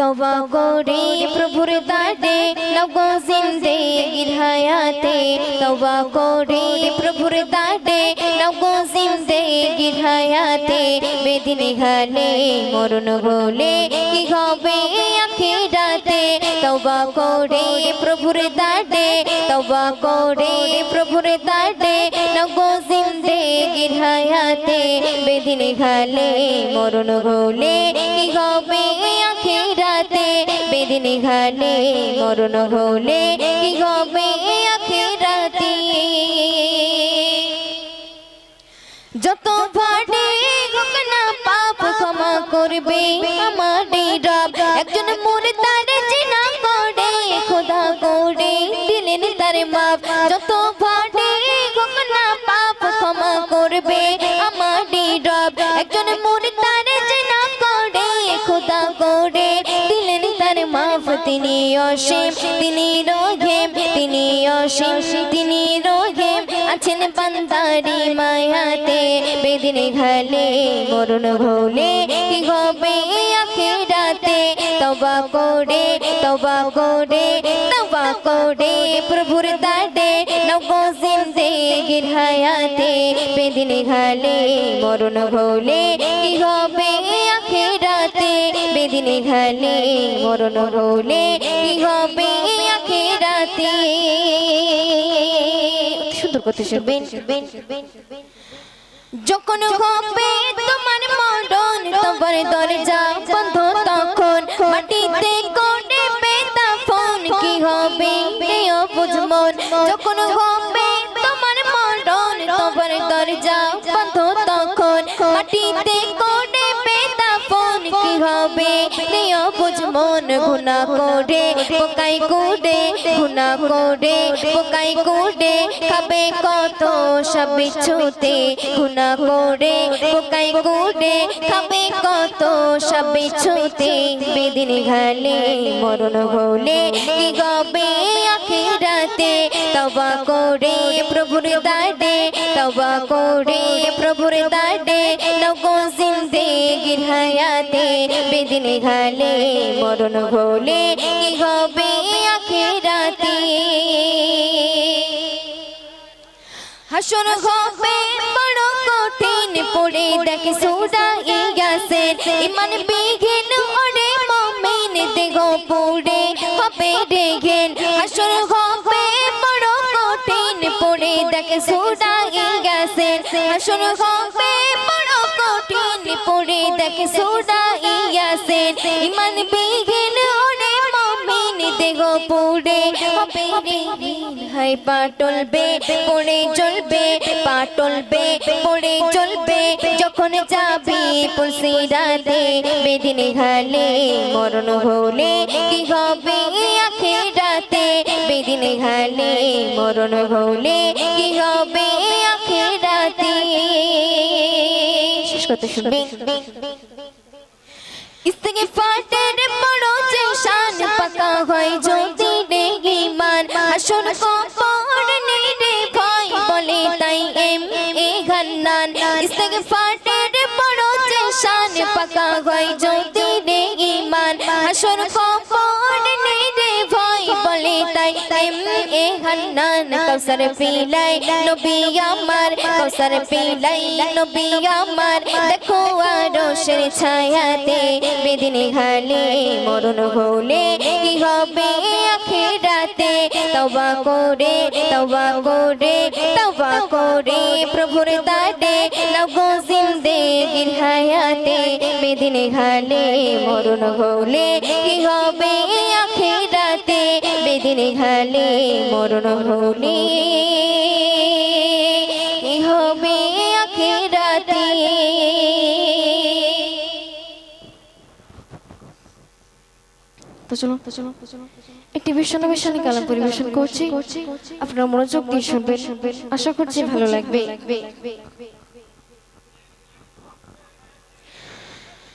তবা করে প্রভুর দাডে নগো জিন্দেগির হায়াতে। তবা করে প্রভুর দাডে নগো জিন্দেগির হায়াতে। বেদিন ঘালে মরণ বলে কি হবে আখিরাতে? তবা করে প্রভুর দাডে তবা করে প্রভুর দাডে নগো জিন্দেগির হায়াতে। বেদিন ঘালে মরণ বলে কি হবে বেদিন ঘালে মরণ হলে কি হবে আখিরাতে? যত ভাটে হোক না পাপ ক্ষমা করবে আমার রব। একজন মোর তার জিনা করে, খোদা করে দিলেন তার মাপ। যত ভাটে হোক না পাপ ক্ষমা করবে তিনি অসীম, তিনি রোগেম, তিনি অসীম, তিনি রোগেম। আছেন বান্দারি মায়াতে, বেদিন ঘালে মরণ ভোলে কি হবে আখিরাতে? তবা করে তবা করে তবা করে প্রভুর দাডে। নগো জিন্দেগির বেদিন ঘালে মরণ ভোলে কি হবে আখিরাতে? বেদিন ঘালে মরণ ভোলে কি হবে আখিরাতে? সুন্দর কথা শুনবেন। যখন হবে তোমার মরণ, তোমার দরজা বন্ধ তখন মাটিতে করে বেতা ফোন, কি হবে বুঝমন যখন হবে তোমার মরণ, তোমার দরজা বন্ধ গুনা করে, পোকাই কুড়ে গুনা করে, পোকাই কুড়ে খাবে কত সব ছুতে গুনা করে, পোকাই কুড়ে খাবে কত ছুতে বেদিন ঘালে, মরণ হলে কি গবে তবা করে প্রভুর দাডে তবা করে প্রভুর দাডে বেদিন ঘালে, মরণ হলে কি হবে আখিরাতে। হাসর হবে বড় কঠিন, পড়ে দেখে সুদা ইয়াসের ইমান বিঘিন, ওরে মমিন, দেহ পড়ে হবে রেঘেন হাসর হবে বড় কঠিন, পড়ে দেখে সুদা ইয়াসের হাসর হবে দেখে সুদা ইয়াসের ইমান বিঘিন ওরে মমিন পড়ে। হবে হাই পাটল বে পড়ে চলবে পাটল বে পড়ে চলবে। যখন যাবি পুলসিরাতে বেদিন ঘালে মরণ হলে কি হবে আখিরাতে? বেদিন ঘালে মরণ হলে কি হবে কত সুন্দর ইসকে ফাটের বড় চেশান পাকা হয় যদি রে ইমান আসল কবর নেই রে ভাই বলে তাই এম এ গান্নান ইসকে ফাটের বড় চেশান পাকা হয় যদি এ গান্নান কৌসর পিলাই নবী আমার কৌসর পিলাই নবী আমার। দেখো আরশের ছায়াতে বেদিন ঘালে মরণ হলে কি হবে আখিরাতে? তওবা করে তওবা করে তওবা করে প্রভুর দাডে লগো জিন্দেগির হায়াতে। বেদিন ঘালে মরণ হলে কি হবে বেদিন ঘালে মরণ হলে। হবে আখিরাতে। তো করছি। আপনারা মনোযোগ দিয়ে শুনবেন। আশা করছি ভালো লাগবে।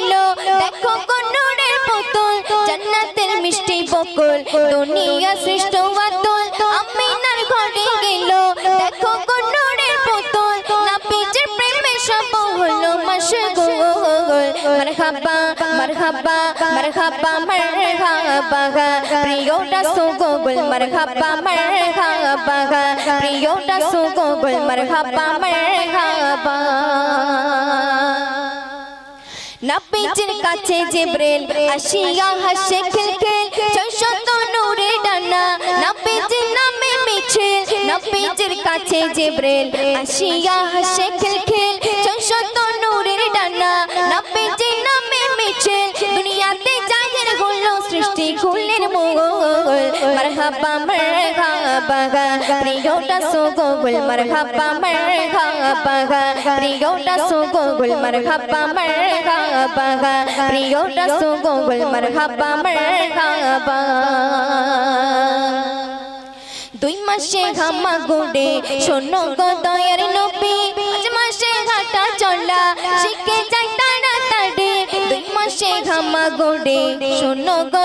গেল দেখো কোনুরের পুতুল, জান্নাতের মিষ্টি বকুল, দুনিয়া সৃষ্ট মাতুল আমিনার ঘরে গেল। দেখো কোনুরের পুতুল, নাপিতের প্রেমে সব হলো মশগুল। মারহাবা মারহাবা মারহাবা মারহাবা প্রিয়টা সুগোগল, মারহাবা মারহাবা প্রিয়টা সুগোগল, মারহাবা মারহাবা। নাপিজের কাছে যে ব্রেল আসিয়া হাসে খিলখিল ছশত নূরে ডানা নাপিজের নামে মিছে নাপিজের কাছে যে ব্রেল আসিয়া হাসে খিলখিল খুলের মোগল মারহাবা মারহাবা প্রিয়টা সুগোগল মারহাবা মারহাবা প্রিয়টা সুগোগল মারহাবা মারহাবা প্রিয়টা সুগোগল মারহাবা মারহাবা দুই মাসে ঘামা গুড়ে শোনো গো দয়ার নবী পাঁচ মাসে ঘাটা চলা শিখে যাই তাড়াতাড়ি দুই মাসে ঘামা গুড়ে শোনো গো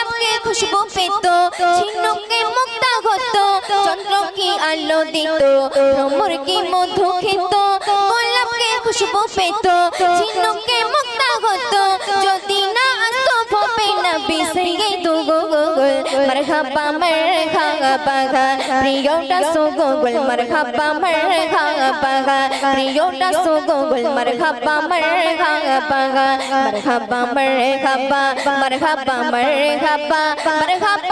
খুশবু পেত, ঝিনুকে মুক্তা হত চন্দ্র কি আলো দিত ভ্রমর কি মধু খেত, গোলাপকে খুশবু পেত, ঝিনুকে মুক্তা হত, যদি না মারহাবা মারহাবা প্রিয়টা সুগোগল মারহাবা মারহাবা প্রিয়টা সুগোগল মারহাবা মারহাবা মারহাবা মারহাবা মারহাবা মারহাবা মারহাবা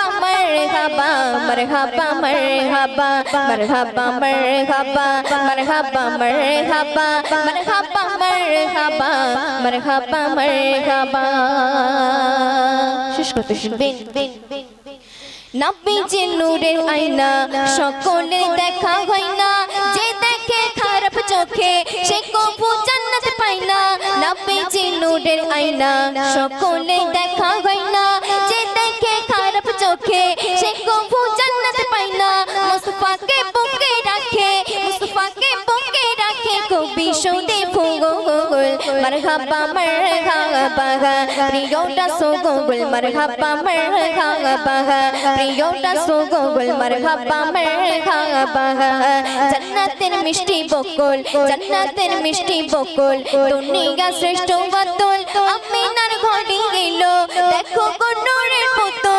মারহাবা মারহাবা মারহাবা মারহাবা মারহাবা মারহাবা মারহাবা মারহাবা মারহাবা মারহাবা মারহাবা শেষ করতে শুনবেন যে নূরের আয়না, সকলে দেখা হয় না যে দেখে খারাপ চোখে, সে কবু জান্নাত পায় না নাবিজে নূরের আয়না, সকলে দেখা হয় না যে দেখে খারাপ চোখে, সে কবু জান্নাত পায় না মুস্তাফাকে রাখে কবি সুদে ফুগল মারহাবা মারহাবা প্রিয়টা সুগল মারহাবা মারহাবা প্রিয়টা সুগল মারহাবা মারহাবা জান্নাতের মিষ্টি বকুল জান্নাতের মিষ্টি বকুল দুনিয়া শ্রেষ্ঠ বাতুল আমিনার ঘরে গেল দেখো কোনুরের পুতুল নাপিজের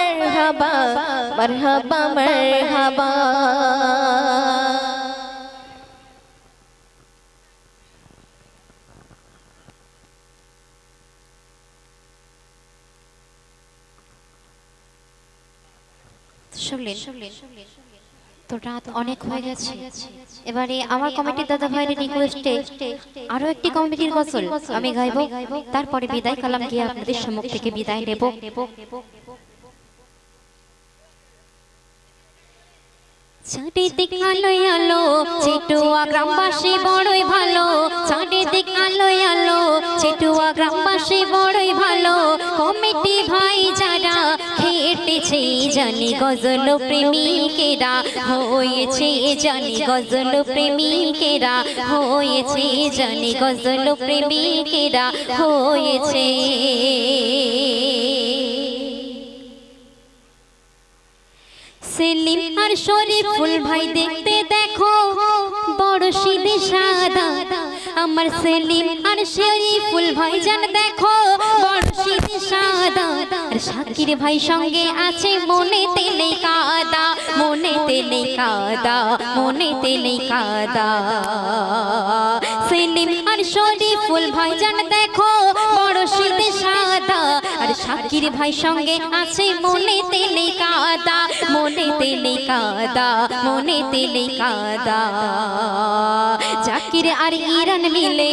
শুনলেন? তো রাত অনেক হয়ে গেছে। এবারে আমার কমিটির দাদা ভাইয়ের রিকোয়েস্টে আরও একটি কমিটির গজল আমি গাইব। তারপরে বিদায় কালাম গিয়ে আপনাদের সম্মুখ থেকে বিদায় নেব। চারিদিক আলোয় আলো ভালো। চেটুয়া গ্রামবাসী বড়ই ভালো। কমিটি ভাই যারা, খেটেছে জানি গজল প্রেমিকেরা। হয়েছে জানি গজল প্রেমিকেরা, হয়েছে জানি গজল প্রেমিকেরা, হয়েছে। সেলিম আর শরীফুল ভাই দেখতে দেখো বড় সিদে। সাদা। আমার সেলিম আর শরীফুল ভাই জান দেখো বড় সিদে। সাদা। আর শাকির ভাই সঙ্গে আছে মনে তেলে কাদা। মনে তেলে কাদা মনে তেলে কাদা। সেলিম আর শরীফুল ভাই জান দেখো, বড় শীতে সাদা। আর শাকির ভাই সঙ্গে আছে মনে তেলে কাদা মনে তেলে কাদা মনে তেলে কাদা। জাকির আর ইরান মিলে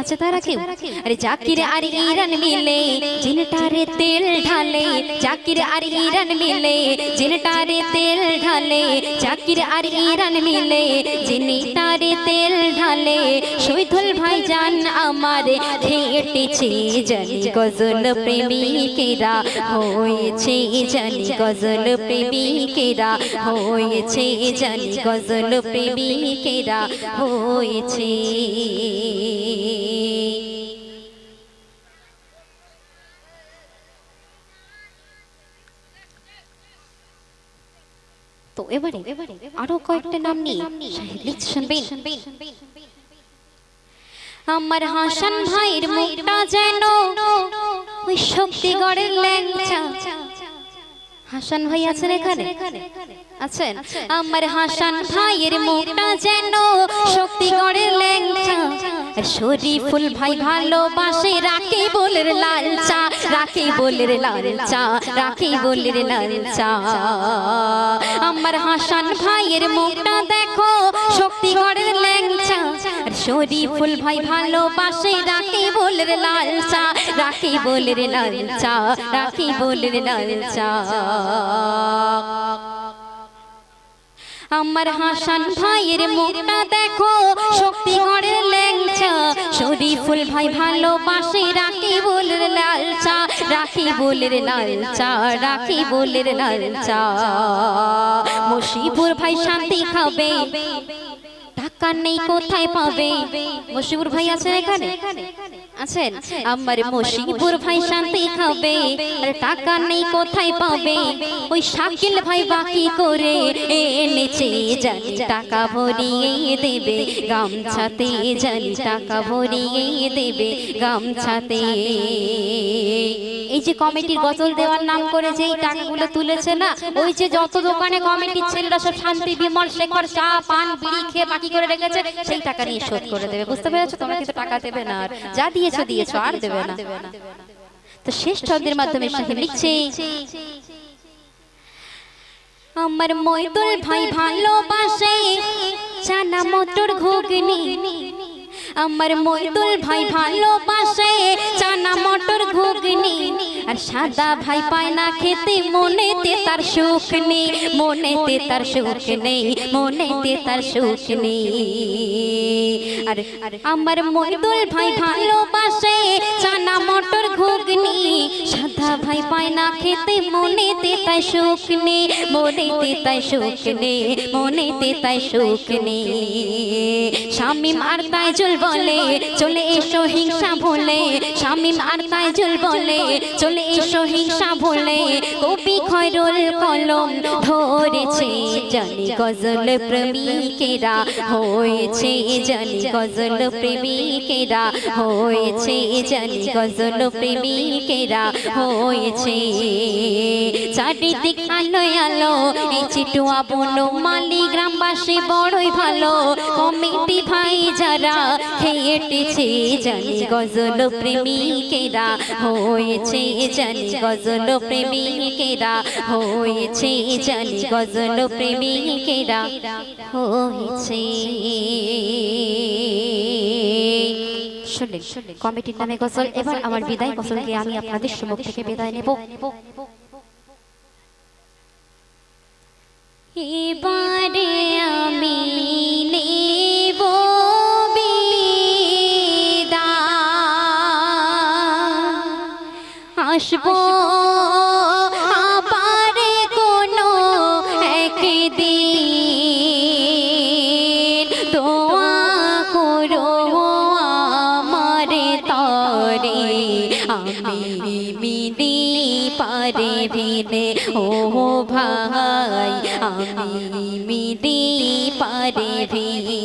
আচ্ছা তারা কেউ আরে জাকির আর ইরান মিলে জিনটারে তেল ঢালে জাকির আর ইরান মিলে জিনটারে তেল ঢালে জাকির আর ইরান মিলে জিনিটারে তেল ঢালে। শৈথুল ভাই জান আমার হেঁটেছে জানি গজল প্রেমিকেরা হয়েছে জানি গজল প্রেমিকেরা হয়েছে জানি গজল প্রেমিকেরা হয়েছে। তো এবারে আরও কয়েকটা নাম নিয়ে আমার হাসান ভাইয়ের মুখটা যেন ওই শক্তিগড়ের ল্যাংচা। হাসান ভাই আছেন এখানে? আছেন? আমার হাসান ভাইয়ের মুখটা যেন শক্তিগড়ের ল্যাংচা। শরীফুল ভাই ভালোবাসে রাখি বলের লাল চা রাখি বলের লাল চা রাখি বলের লাল চা আমার হাসান ভাইয়ের মুখটা দেখো শক্তিগড়ের ল্যাংচা। শরীফুল ভাই ভালোবাসে রাখি বলের লাল চা রাখি বলের লাল চা রাখি বলের লাল চা আমার হাসান ভাইয়ের মুখটা দেখো, শক্তি শক্তিগড়ের ল্যাংচা। শরীফুল ভাই ভালোবাসে রাখি বলের লাল চা রাখি বলের লাল চা রাখি বলের লাল চা মুশিবুর ভাই শান্তি খাবে, টাকা নেই কোথায় পাবে? মুশিবুর ভাই আছেন এখানে? আছেন? আমার মুশিবুর ভাই শান্তি খাবে আর টাকা নেই কোথায় পাবে? ওই শাকিল ভাই বাকি করে এনেছে জানি টাকা ভরিয়ে দেবে। গামছাতে জানি টাকা ভরিয়ে দেবে। গামছাতে। এই যে কমিটির গজল দেওয়ার নাম করে যে এই টাকাগুলো তুলেছে না ওই যে যত দোকানে কমিটির ছেলেরা সব শান্তি বিমল শেখর চা পান বিড়ি খেয়ে বাকি করে রেখেছে সেই টাকা নিয়ে শোধ করে দেবে। বুঝতে পেরেছ? তোমরা কিন্তু টাকা দেবে না। আর যা দিয়েছ দিয়েছ আর দেবে না। তো শেষ ছন্দের মাধ্যমে সাথে লিখছে আমার ময়দুল ভাই ভালোবাসে জানা মোটর ঘুগনি। আমার মইদুল ভাই ভালোবাসে চানা মটর ঘুগনি। আর সাদা ভাই পায় না খেতে মনেতে তার সুখ নেই মনেতে তার সুখ নেই মনেতে তার সুখ নেই। আর আমার মইদুল ভাই ভালোবাসে চানা মটর ঘুগনি। সাদা ভাই পায় না খেতে মনেতে তাই সুখ নেই মনেতে তাই সুখ নেই মনেতে তাই সুখ নেই। শামিম আর তাইজুল বলে চলে এসো হিংসা ভুলে শামিম আর তাইজুল বলে, চলে এসো হিংসা ভুলে, কবি খয়রুল কলম ধরেছে জানি গজল প্রেমিকেরা, হয়েছে জানি গজল প্রেমিকেরা, হয়েছে জানি গজল প্রেমিকেরা, হয়েছে। চারিদিক আলো আলো, এই চিটুয়া বনো মালি গ্রামবাসী বড়ই ভালো, কমিটি ভাই যারা খেয়েটেছে জানি গজল প্রেমিকেরা, হয়েছে জানি গজল প্রেমিকেরা, হয়েছে জানি গজল প্রেমিকেরা, হয়েছে। শুনলেন, কমিটির নামে গজল, এবার আমার বিদায় গজলকে আমি আপনাদের সম্মুখ থেকে বিদায় নেব। এবারে আমি নেব আসব আবারে কোনো একদিন তোয়া করো আমার তরে। আমি মিনি পারে ভিনে ও ভাই, আমি মিনি পারে ভিনে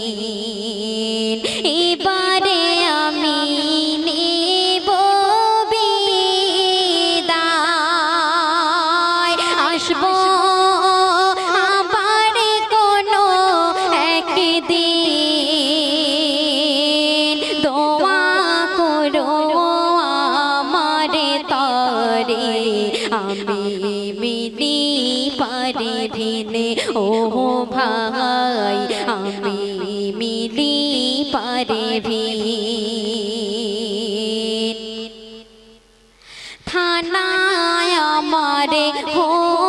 পারিনি ও ভাই আমি মিলি পারিনি থানায় আমারে হো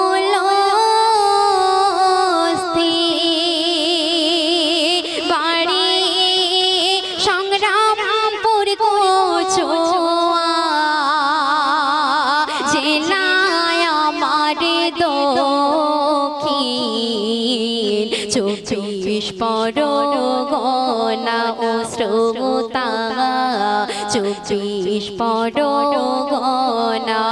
পর গনা ও শ্রোতা চব্বিশ পর গনা।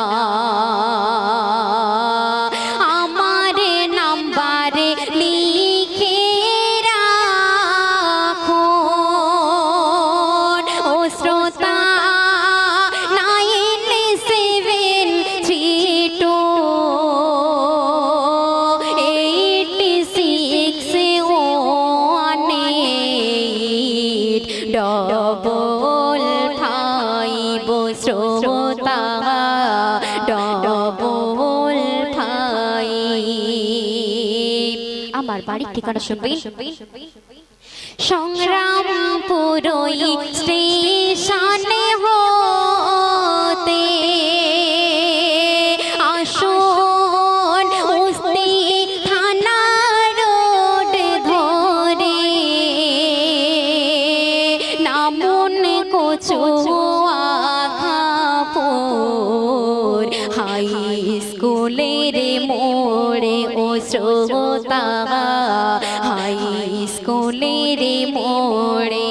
আমার বাড়ির ঠিকানা শুনবেন? সংগ্রাম সংগ্রামপুর স্টেশনে হতে স্কুলের মোড়ে